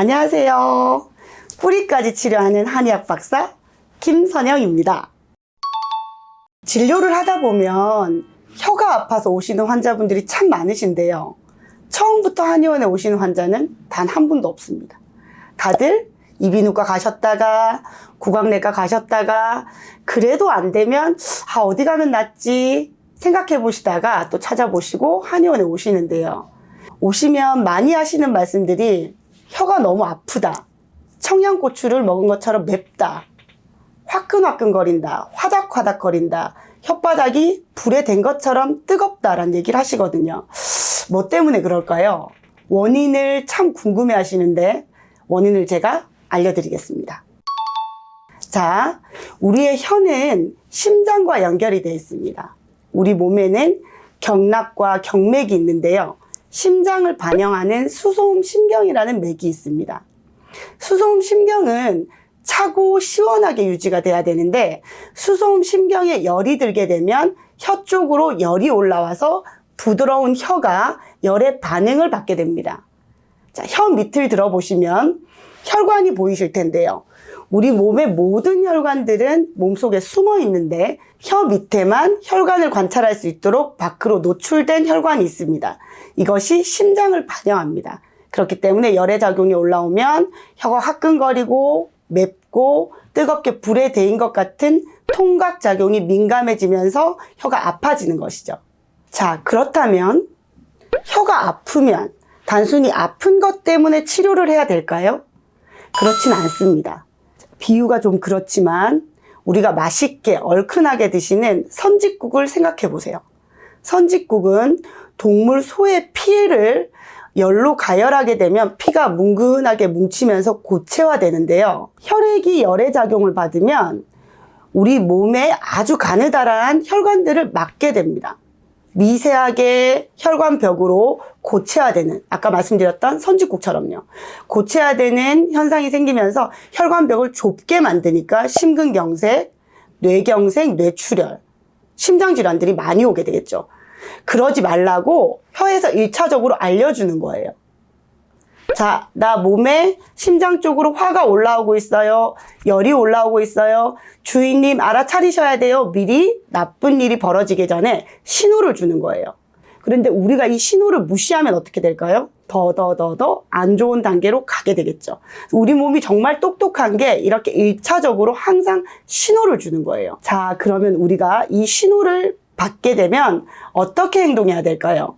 안녕하세요. 뿌리까지 치료하는 한의학 박사 김선영입니다. 진료를 하다 보면 혀가 아파서 오시는 환자분들이 참 많으신데요. 처음부터 한의원에 오시는 환자는 단 한 분도 없습니다. 다들 이비인후과 가셨다가 구강내과 가셨다가 그래도 안 되면 아 어디 가면 낫지 생각해 보시다가 또 찾아보시고 한의원에 오시는데요. 오시면 많이 하시는 말씀들이 혀가 너무 아프다. 청양고추를 먹은 것처럼 맵다. 화끈화끈거린다. 화닥화닥거린다. 혓바닥이 불에 댄 것처럼 뜨겁다라는 얘기를 하시거든요. 뭐 때문에 그럴까요? 원인을 참 궁금해 하시는데 원인을 제가 알려드리겠습니다. 자, 우리의 혀는 심장과 연결이 되어 있습니다. 우리 몸에는 경락과 경맥이 있는데요. 심장을 반영하는 수소음 신경이라는 맥이 있습니다. 수소음 신경은 차고 시원하게 유지가 돼야 되는데 수소음 신경에 열이 들게 되면 혀 쪽으로 열이 올라와서 부드러운 혀가 열에 반응을 받게 됩니다. 자, 혀 밑을 들어보시면 혈관이 보이실 텐데요. 우리 몸의 모든 혈관들은 몸속에 숨어 있는데 혀 밑에만 혈관을 관찰할 수 있도록 밖으로 노출된 혈관이 있습니다. 이것이 심장을 반영합니다. 그렇기 때문에 열의 작용이 올라오면 혀가 화끈거리고 맵고 뜨겁게 불에 데인 것 같은 통각 작용이 민감해지면서 혀가 아파지는 것이죠. 자, 그렇다면 혀가 아프면 단순히 아픈 것 때문에 치료를 해야 될까요? 그렇진 않습니다. 비유가 좀 그렇지만 우리가 맛있게 얼큰하게 드시는 선짓국을 생각해 보세요. 선짓국은 동물 소의 피를 열로 가열하게 되면 피가 뭉근하게 뭉치면서 고체화되는데요. 혈액이 열의 작용을 받으면 우리 몸에 아주 가느다란 혈관들을 막게 됩니다. 미세하게 혈관벽으로 고체화되는 아까 말씀드렸던 선짓국처럼요. 고체화되는 현상이 생기면서 혈관벽을 좁게 만드니까 심근경색, 뇌경색, 뇌출혈, 심장질환들이 많이 오게 되겠죠. 그러지 말라고 혀에서 1차적으로 알려주는 거예요. 자, 나 몸에 심장 쪽으로 화가 올라오고 있어요. 열이 올라오고 있어요. 주인님 알아차리셔야 돼요. 미리 나쁜 일이 벌어지기 전에 신호를 주는 거예요. 그런데 우리가 이 신호를 무시하면 어떻게 될까요? 더, 더, 더, 더 안 좋은 단계로 가게 되겠죠. 우리 몸이 정말 똑똑한 게 이렇게 1차적으로 항상 신호를 주는 거예요. 자, 그러면 우리가 이 신호를 받게 되면 어떻게 행동해야 될까요?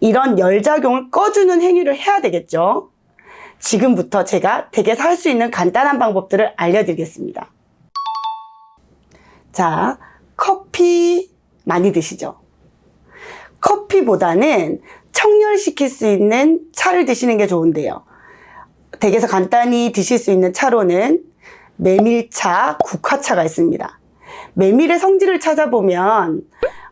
이런 열작용을 꺼주는 행위를 해야 되겠죠. 지금부터 제가 댁에서 할 수 있는 간단한 방법들을 알려드리겠습니다. 자, 커피 많이 드시죠? 커피보다는 청열시킬 수 있는 차를 드시는 게 좋은데요. 댁에서 간단히 드실 수 있는 차로는 메밀차, 국화차가 있습니다. 메밀의 성질을 찾아보면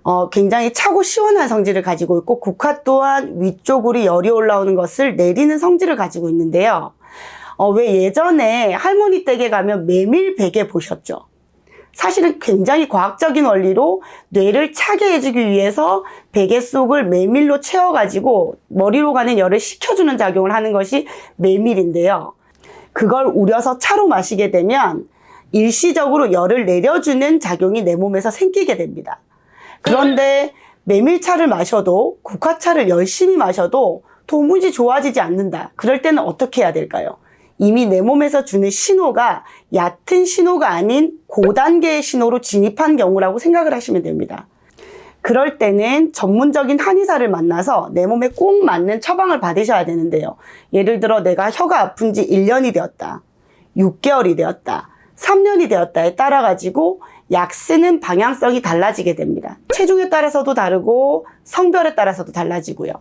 어, 굉장히 차고 시원한 성질을 가지고 있고 국화 또한 위쪽으로 열이 올라오는 것을 내리는 성질을 가지고 있는데요. 어, 왜 예전에 할머니 댁에 가면 메밀 베개 보셨죠? 사실은 굉장히 과학적인 원리로 뇌를 차게 해주기 위해서 베개 속을 메밀로 채워가지고 머리로 가는 열을 식혀주는 작용을 하는 것이 메밀인데요. 그걸 우려서 차로 마시게 되면 일시적으로 열을 내려주는 작용이 내 몸에서 생기게 됩니다. 그런데 메밀차를 마셔도 국화차를 열심히 마셔도 도무지 좋아지지 않는다. 그럴 때는 어떻게 해야 될까요? 이미 내 몸에서 주는 신호가 얕은 신호가 아닌 고단계의 신호로 진입한 경우라고 생각을 하시면 됩니다. 그럴 때는 전문적인 한의사를 만나서 내 몸에 꼭 맞는 처방을 받으셔야 되는데요. 예를 들어 내가 혀가 아픈 지 1년이 되었다. 6개월이 되었다. 3년이 되었다에 따라 가지고 약 쓰는 방향성이 달라지게 됩니다. 체중에 따라서도 다르고 성별에 따라서도 달라지고요.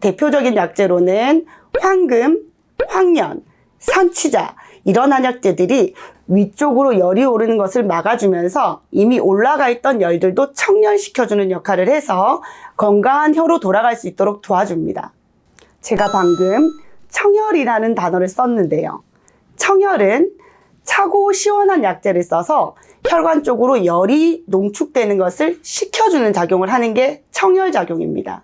대표적인 약재로는 황금, 황련, 산치자 이런 한약재들이 위쪽으로 열이 오르는 것을 막아주면서 이미 올라가 있던 열들도 청열시켜주는 역할을 해서 건강한 혀로 돌아갈 수 있도록 도와줍니다. 제가 방금 청열이라는 단어를 썼는데요. 청열은 차고 시원한 약재를 써서 혈관 쪽으로 열이 농축되는 것을 식혀주는 작용을 하는 게 청열작용입니다.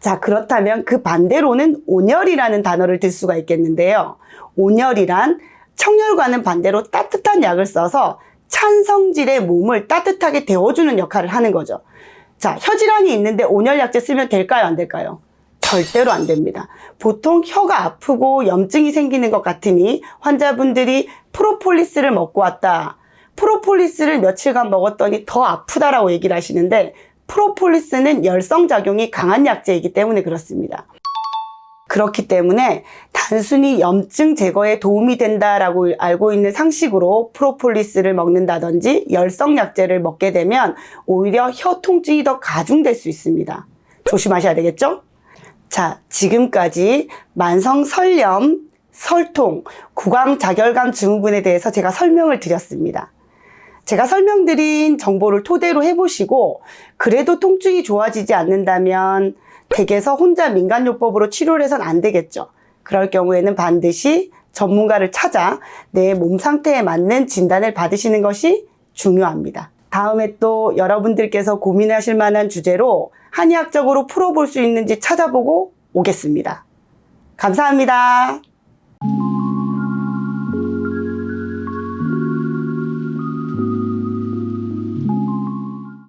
자, 그렇다면 그 반대로는 온열이라는 단어를 들 수가 있겠는데요. 온열이란 청열과는 반대로 따뜻한 약을 써서 찬 성질의 몸을 따뜻하게 데워주는 역할을 하는 거죠. 자, 혀질환이 있는데 온열약제 쓰면 될까요? 안 될까요? 절대로 안 됩니다. 보통 혀가 아프고 염증이 생기는 것 같으니 환자분들이 프로폴리스를 먹고 왔다. 프로폴리스를 며칠간 먹었더니 더 아프다라고 얘기를 하시는데 프로폴리스는 열성작용이 강한 약제이기 때문에 그렇습니다. 그렇기 때문에 단순히 염증 제거에 도움이 된다라고 알고 있는 상식으로 프로폴리스를 먹는다든지 열성약제를 먹게 되면 오히려 혀 통증이 더 가중될 수 있습니다. 조심하셔야 되겠죠? 자, 지금까지 만성 설염, 설통, 구강자결감 증후군에 대해서 제가 설명을 드렸습니다. 제가 설명드린 정보를 토대로 해보시고 그래도 통증이 좋아지지 않는다면 댁에서 혼자 민간요법으로 치료를 해선 안 되겠죠. 그럴 경우에는 반드시 전문가를 찾아 내 몸 상태에 맞는 진단을 받으시는 것이 중요합니다. 다음에 또 여러분들께서 고민하실 만한 주제로 한의학적으로 풀어볼 수 있는지 찾아보고 오겠습니다. 감사합니다.